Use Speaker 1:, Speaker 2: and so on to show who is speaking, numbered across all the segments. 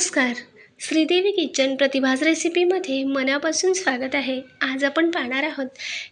Speaker 1: नमस्कार. श्रीदेवी किचन प्रतिभाज रेसिपीमध्ये मनापासून स्वागत आहे. आज आपण पाहणार आहोत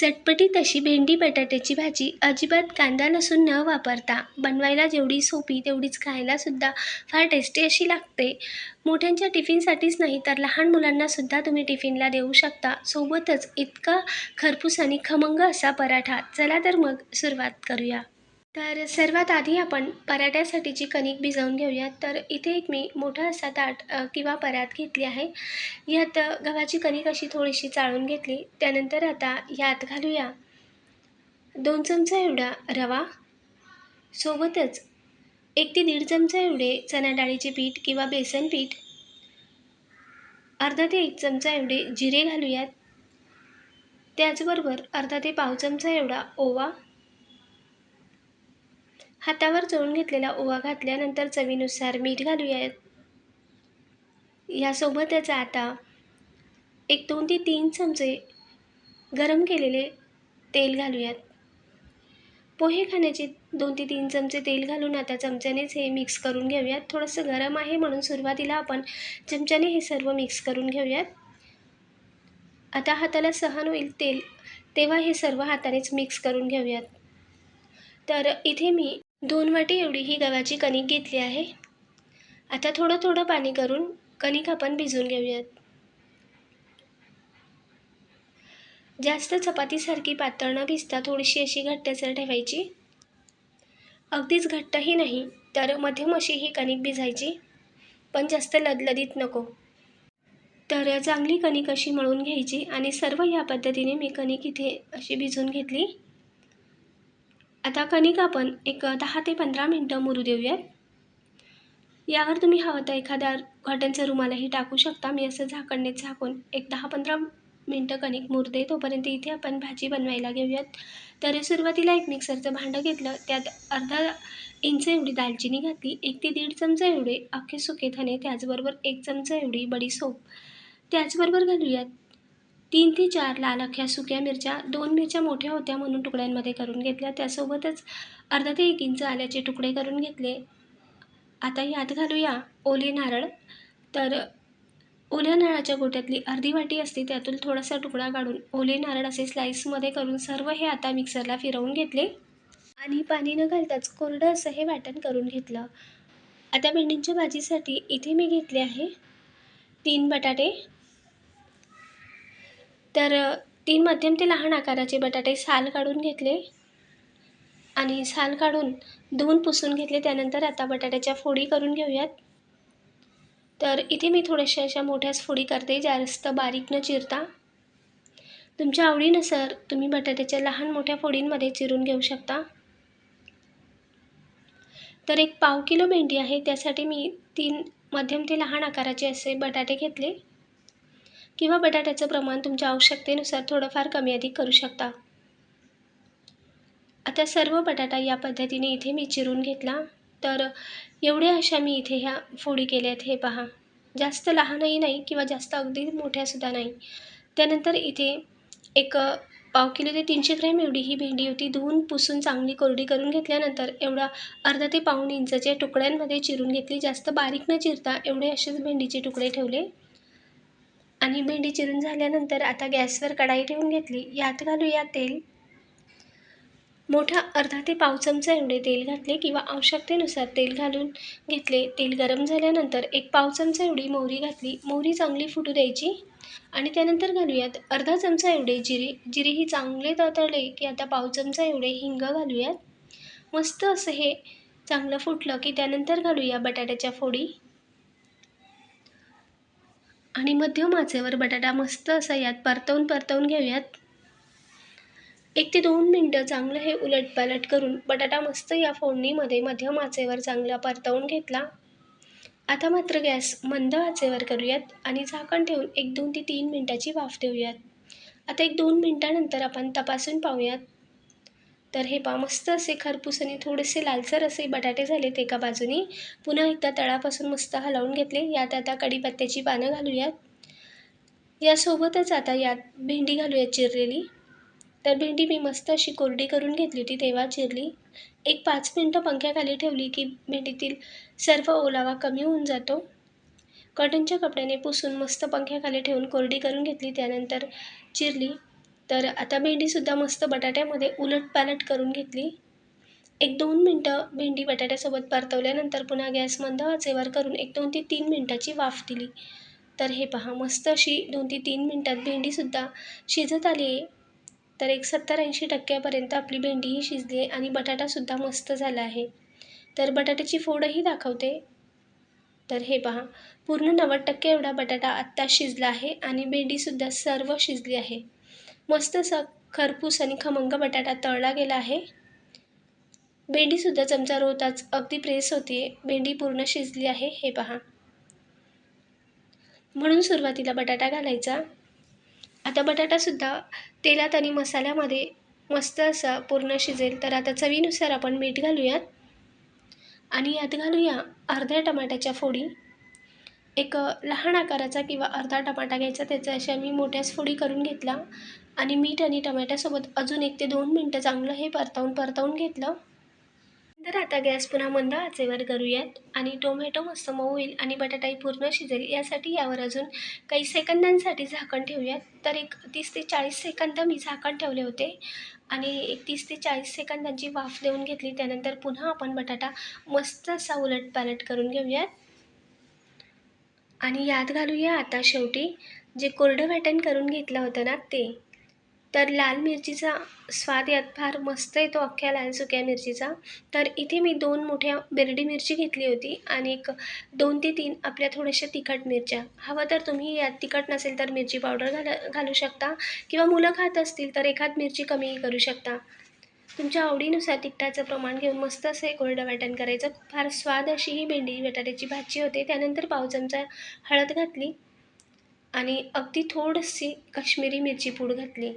Speaker 1: चटपटीत अशी भेंडी बटाट्याची भाजी अजिबात कांदा लसूण न वापरता बनवायला जेवढी सोपी तेवढीच खायलासुद्धा फार टेस्टी अशी लागते. मोठ्यांच्या टिफिनसाठीच नाही तर लहान मुलांनासुद्धा तुम्ही टिफिनला देऊ शकता. सोबतच इतका खरपूस आणि खमंग असा पराठा. चला तर मग सुरुवात करूया. तर सर्वात आधी आपण पराठ्यासाठीची कणिक भिजवून घेऊयात तर इथे एक मी मोठा असा ताट किंवा परात घेतली आहे. यात गव्हाची कणिक अशी थोडीशी चाळून घेतली. त्यानंतर आता यात घालूया दोन चमचा एवढा रवा. सोबतच एक ते दीड चमचा एवढे चणा डाळीचे पीठ किंवा बेसन पीठ. अर्धा ते एक चमचा एवढे जिरे घालूयात. त्याचबरोबर अर्धा ते पाव चमचा एवढा ओवा. हातावर चोळून घेतलेला ओवा घातल्यानंतर चवीनुसार मीठ घालूयात यासोबतच आता एक दोन ते तीन चमचे गरम केलेले तेल घालूयात. पोहे खाण्याचे दोन ते तीन चमचे तेल घालून आता चमच्यानेच हे मिक्स करून घेऊयात. थोडंसं गरम आहे म्हणून सुरुवातीला आपण चमच्याने हे सर्व मिक्स करून घेऊयात. आता हाताला सहन होईल तेल तेव्हा हे सर्व हातानेच मिक्स करून घेऊयात. तर इथे मी दोन वाटी एवढी ही गव्हाची कणिक घेतली आहे. आता थोडं थोडं पाणी करून कणिक आपण भिजवून घेऊयात. जास्त चपातीसारखी पातळ न भिजता थोडीशी अशी घट्टसर ठेवायची. अगदीच घट्टही नाही तर मध्यम अशी ही कणिक भिजायची पण जास्त लदलदीत नको. तर चांगली कणिक अशी मळून घ्यायची आणि सर्व या पद्धतीने मी कणिक इथे अशी भिजवून घेतली. आता कणिक आपण एक दहा ते पंधरा मिनटं मुरू देऊयात. यावर तुम्ही हवं तर एखाद्या कॉटनचा रुमालाही टाकू शकता. मी असं झाकणने झाकून एक दहा पंधरा मिनटं कणिक मुरते तोपर्यंत इथे आपण भाजी बनवायला घेऊयात. तर सुरुवातीला एक मिक्सरचं भांडं घेतलं. त्यात अर्धा इंच एवढी दालचिनी घातली. एक ते दीड चमचा एवढे अख्खे सुके धने त्याचबरोबर एक चमचा एवढी बडीसोप त्याचबरोबर घालूयात. तीन ते चार लाल अख्ख्या सुक्या मिरच्या दोन मिरच्या मोठ्या होत्या म्हणून तुकड्यांमध्ये करून घेतल्या. त्यासोबतच अर्धा ते एक इंच आल्याचे तुकडे करून घेतले. आता यात घालूया ओले नारळ. तर ओल्या नारळाच्या गोट्यातली अर्धी वाटी असते त्यातून थोडासा तुकडा काढून ओले नारळ असे स्लाईसमध्ये करून सर्व हे आता मिक्सरला फिरवून घेतले. आणि पाणी न घालताच कोरडं असं हे वाटण करून घेतलं. आता भेंडींच्या भाजीसाठी इथे मी घेतले आहे तीन बटाटे तर तीन मध्यम ते लहान आकाराचे बटाटे साल काढून घेतले. आणि साल काढून धुवून पुसून घेतले. त्यानंतर आता बटाट्याच्या फोडी करून घेऊयात. तर इथे मी थोड्याशा अशा मोठ्याच फोडी करते जास्त बारीक न चिरता. तुमच्या आवडीनुसार तुम्ही बटाट्याच्या लहान मोठ्या फोडींमध्ये चिरून घेऊ शकता. तर एक पाव किलो भेंडी आहे. त्यासाठी मी तीन मध्यम ते लहान आकाराचे असे बटाटे घेतले. किंवा बटाट्याचं प्रमाण तुमच्या आवश्यकतेनुसार थोडंफार कमी अधिक करू शकता. आता सर्व बटाटा या पद्धतीने इथे मी चिरून घेतला. तर एवढ्या अशा मी इथे ह्या फोडी केल्यात हे पहा. जास्त लहानही नाही किंवा जास्त अगदी मोठ्यासुद्धा नाही. त्यानंतर इथे एक पाव किलो ते तीनशे ग्रॅम एवढी ही भेंडी होती. धुवून पुसून चांगली कोरडी करून घेतल्यानंतर एवढा अर्धा ते पाऊण इंचाच्या तुकड्यांमध्ये चिरून घेतली. जास्त बारीक न चिरता एवढे असेच भेंडीचे तुकडे ठेवले. आणि भेंडी चिरून झाल्यानंतर आता गॅसवर कढाई ठेवून घेतली. यात घालूया तेल. मोठा अर्धा ते पाव चमचा एवढे तेल घातले किंवा आवश्यकतेनुसार तेल घालून घेतले. तेल गरम झाल्यानंतर एक पाव चमचा एवढी मोहरी घातली. मोहरी चांगली फुटू द्यायची. आणि त्यानंतर घालूयात अर्धा चमचा एवढे जिरे. जिरे ही चांगले तळतळले की आता पाव चमचा एवढे हिंग घालूयात. मस्त असं हे चांगलं फुटलं की त्यानंतर घालूया बटाट्याच्या फोडी. आणि मध्यम आचेवर बटाटा मस्त असा यात परतवून परतवून घेऊयात. एक ते दोन मिनटं चांगलं हे उलटपालट करून बटाटा मस्त या फोडणीमध्ये मध्यम आचेवर चांगला परतवून घेतला. आता मात्र गॅस मंद आचेवर करूयात आणि झाकण ठेवून एक दोन ते तीन मिनटाची वाफ देऊयात. आता एक दोन मिनटानंतर आपण तपासून पाहूयात. तर हे पा मस्त असे खरपूस आणि थोडेसे लालसर असे बटाटे झालेत एका बाजूने. पुन्हा एकदा तळापासून मस्त हलवून घेतले. यात आता कढीपत्त्याची पानं घालूयात. यासोबतच आता यात भेंडी घालूयात चिरलेली. तर भेंडी मी मस्त अशी कोरडी करून घेतली होती तेव्हा चिरली. एक पाच मिनटं पंख्याखाली ठेवली की भेंडीतील सर्व ओलावा कमी होऊन जातो. कॉटनच्या कपड्याने पुसून मस्त पंख्याखाली ठेवून कोरडी करून घेतली. त्यानंतर चिरली. तर आता भेंडीसुद्धा मस्त बटाट्यामध्ये उलटपालट करून घेतली. एक दोन मिनटं भेंडी बटाट्यासोबत परतवल्यानंतर पुन्हा गॅस मंद आचेवर करून एक दोन ते तीन मिनटाची वाफ दिली. तर हे पहा मस्त अशी दोन ते तीन मिनटात भेंडीसुद्धा शिजत आली आहे. तर एक सत्तर ऐंशी टक्क्यापर्यंत आपली भेंडीही शिजली आहे आणि बटाटासुद्धा मस्त झाला आहे. तर बटाट्याची फोडही दाखवते. तर हे पहा पूर्ण नव्वद टक्के एवढा बटाटा आत्ता शिजला आहे आणि भेंडीसुद्धा सर्व शिजली आहे. मस्त असा खरपूस आणि खमंग बटाटा तळला गेला आहे. भेंडीसुद्धा चमचा रोवताच अगदी प्रेस होते भेंडी पूर्ण शिजली आहे हे पहा. म्हणून सुरुवातीला बटाटा घालायचा. आता बटाटासुद्धा तेलात आणि मसाल्यामध्ये मस्त असा पूर्ण शिजेल. तर आता चवीनुसार आपण मीठ घालूयात. आणि यात घालूया अर्ध्या टमाट्याच्या फोडी. एक लहान आकाराचा किंवा अर्धा टमाटा घ्यायचा त्याचा अशा मी मोठ्याच फोडी करून घेतला आणि मीठ आणि टमाट्यासोबत अजून एक ते दोन मिनटं चांगलं हे परतावून परतावून घेतलं. तर आता गॅस पुन्हा मंद आचेवर करूयात. आणि टोमॅटो मस्त मऊ होईल आणि बटाटाही पूर्ण शिजेल. यासाठी यावर अजून काही सेकंदांसाठी झाकण ठेवूयात. तर एक तीस ते चाळीस सेकंद मी झाकण ठेवले होते. आणि एक तीस ते चाळीस सेकंदांची वाफ देऊन घेतली. त्यानंतर पुन्हा आपण बटाटा मस्त असा उलट पालट करून घेऊयात. आणि यात घालूया आता शेवटी जे कोरडं वाटण करून घेतलं होतं ना ते. तर लाल मिरचीचा स्वाद यात फार मस्त येतो अख्ख्या लाल सुक्या मिरचीचा. तर इथे मी दोन मोठ्या बेरडी मिरची घेतली होती आणि एक दोन ते तीन आपल्या थोड्याशा तिखट मिरच्या. हवं तर तुम्ही यात तिखट नसेल तर मिरची पावडर घाल घालू शकता किंवा मुलं खात असतील तर एखाद मिरची कमीही करू शकता. तुमच्या आवडीनुसार तिखटाचं प्रमाण घेऊन मस्त असं एक कोरडं वाटण करायचं. फार स्वाद अशी ही भेंडी बटाट्याची भाजी होते. त्यानंतर पाव चमचा हळद घातली आणि अगदी थोडीशी काश्मीरी मिरची पूड घातली.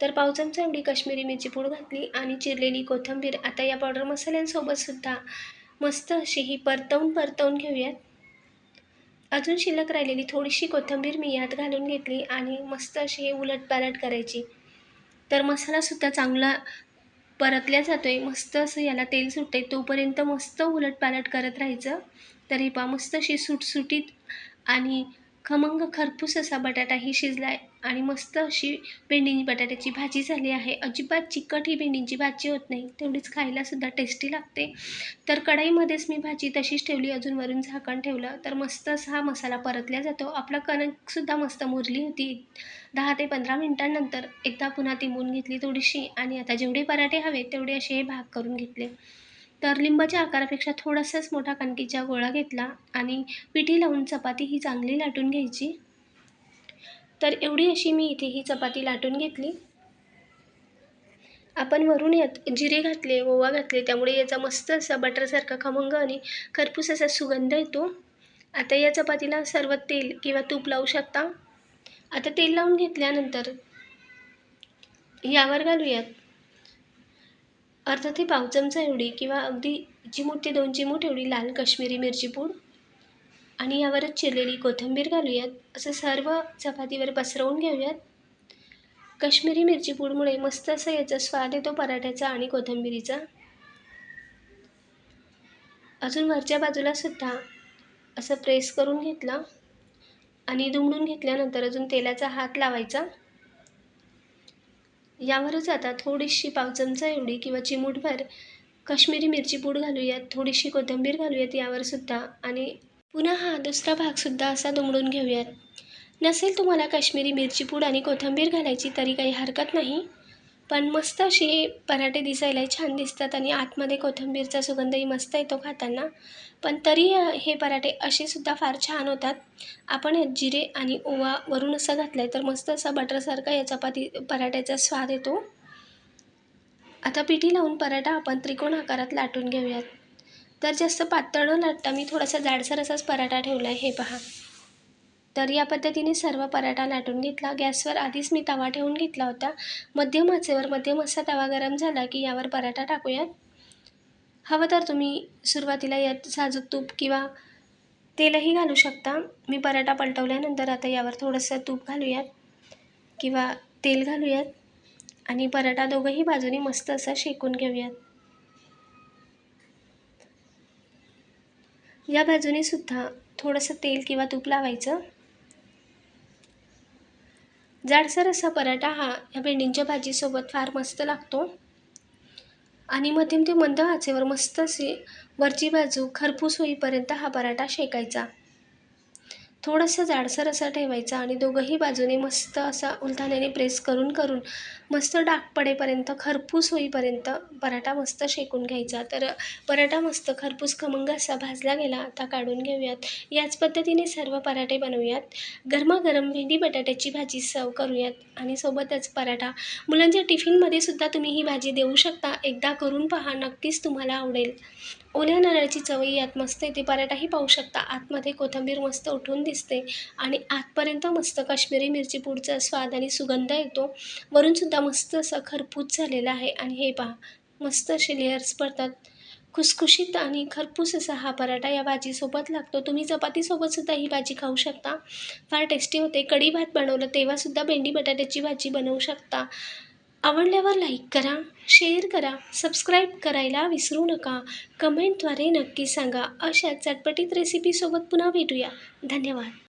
Speaker 1: तर पाव चमचा एवढी काश्मीरी मिरची पूड घातली आणि चिरलेली कोथिंबीर. आता या पावडर मसाल्यांसोबतसुद्धा मस्त अशी ही परतवून परतवून घेऊयात. अजून शिल्लक राहिलेली थोडीशी कोथिंबीर मी यात घालून घेतली आणि मस्त अशी हे उलटपालट करायची. तर मसालासुद्धा चांगला परतल्या जातो आहे मस्त असं याला तेल सुटते तोपर्यंत मस्त उलटपालट करत राहायचं. तर ही मस्त अशी सुटसुटीत आणि खमंग खरपूस असा बटाटाही शिजला आहे आणि मस्त अशी भेंडीची बटाट्याची भाजी झाली आहे. अजिबात चिकट ही भेंडीची भाजी होत नाही. तेवढीच खायलासुद्धा टेस्टी लागते. तर कढाईमध्येच मी भाजी तशीच ठेवली. अजून वरून झाकण ठेवलं. तर मस्त असा हा मसाला परतल्या जातो. आपला कणकसुद्धा मस्त मुरली होती. दहा ते पंधरा मिनटांनंतर एकदा पुन्हा तिंबून घेतली थोडीशी आणि आता जेवढे पराठे हवे तेवढे असे हे भाग करून घेतले. तर लिंबाच्या आकारापेक्षा थोडासाच मोठा कणकीचा गोळा घेतला आणि पिठी लावून चपाती ही चांगली लाटून घ्यायची. तर एवढी अशी मी इथे ही चपाती लाटून घेतली. आपण वरून यात जिरे घातले ओवा घातले त्यामुळे याचा मस्त असा बटरसारखा खमंग आणि खरपूस असा सुगंध येतो. आता या चपातीला सर्व तेल किंवा तूप लावू शकता. आता तेल लावून घेतल्यानंतर यावर घालूयात. अर्धा ते पाव चमचा एवढी किंवा अगदी चिमूट ते दोन चिमूट एवढी लाल काश्मीरी मिरची पूड. आणि यावरच चिरलेली कोथिंबीर घालूयात. असं सर्व चपातीवर पसरवून घेऊयात. काश्मीरी मिरची पूडमुळे मस्त असं याचा स्वाद येतो पराठ्याचा आणि कोथिंबीरीचा. अजून वरच्या बाजूला सुद्धा असं प्रेस करून घेतला आणि दुमडून घेतल्यानंतर अजून तेलाचा हात लावायचा. यावरच आता थोडीशी पाव चमचा एवढी किंवा चिमूटभर काश्मीरी मिरची पूड घालूयात. थोडीशी कोथिंबीर घालूयात यावर सुद्धा आणि पुन्हा हा दुसरा भागसुद्धा असा दुमडून घेऊयात. नसेल तुम्हाला काश्मीरी मिरची पूड आणि कोथिंबीर घालायची तरी काही हरकत नाही. पण मस्त असे पराठे दिसायला छान दिसतात आणि आतमध्ये कोथिंबीरचा सुगंधही मस्त येतो खाताना. पण तरी हे पराठे असे सुद्धा फार छान होतात. आपण यात जिरे आणि ओवा वरून असा घातला आहे तर मस्त असा बटरसारखा या चपाती पराठ्याचा स्वाद येतो. आता पिठी लावून पराठा आपण त्रिकोण आकारात लाटून घेऊयात. तर जास्त पातळ न लाटता मी थोडासा जाडसर असाच पराठा ठेवला आहे हे पहा. तर या पद्धतीने सर्व पराठा लाटून घेतला. गॅसवर आधीच मी तवा ठेवून घेतला होता. मध्यम आचेवर मध्यम असा तवा गरम झाला की यावर पराठा टाकूयात. हवं तर तुम्ही सुरुवातीला यात साजूक तूप किंवा तेलही घालू शकता. मी पराठा पलटवल्यानंतर आता यावर थोडंसं तूप घालूयात किंवा तेल घालूयात. आणि पराठा दोघंही बाजूने मस्त असा शेकून घेऊयात. या बाजूने सुद्धा थोडंसं तेल किंवा तूप लावायचं. जाडसर असा पराठा हा या भेंडींच्या भाजीसोबत फार मस्त लागतो. आणि मध्यम ते मंद आचेवर मस्त असे वरची बाजू खरपूस होईपर्यंत हा पराठा शेकायचा. थोडंसं जाडसर असा ठेवायचा आणि दोघंही बाजूने मस्त असा उलथाण्याने प्रेस करून करून मस्त डाग पडेपर्यंत खरपूस होईपर्यंत पराठा मस्त शेकून घ्यायचा. तर पराठा मस्त खरपूस खमंग असा भाजला गेला आता काढून घेऊयात. याच पद्धतीने सर्व पराठे बनवूयात. गरमागरम भेंडी बटाट्याची भाजी सर्व करूयात आणि सोबतच पराठा. मुलांच्या टिफिनमध्ये सुद्धा तुम्ही ही भाजी देऊ शकता. एकदा करून पहा नक्कीच तुम्हाला आवडेल. ओल्या नारळाची चवही यात मस्त येते. पराठाही पाहू शकता. आतमध्ये कोथिंबीर मस्त उठून दिसते आणि आतपर्यंत मस्त काश्मीरी मिरची पूडचा स्वाद आणि सुगंध येतो. वरूनसुद्धा मस्त असं खरपूस झालेला आहे. आणि हे पहा मस्त असे लेअर्स पडतात. खुसखुशीत आणि खरपूस असा हा पराठा या भाजीसोबत लागतो. तुम्ही चपातीसोबतसुद्धा ही भाजी खाऊ शकता. फार टेस्टी होते. कढी भात बनवलं तेव्हासुद्धा भेंडी बटाट्याची भाजी बनवू शकता. आवडल्यावर लाईक करा शेअर करा सबस्क्राईब करायला विसरू नका. कमेंटद्वारे नक्की सांगा. अशा चटपटीत रेसिपीसोबत पुन्हा भेटूया. धन्यवाद.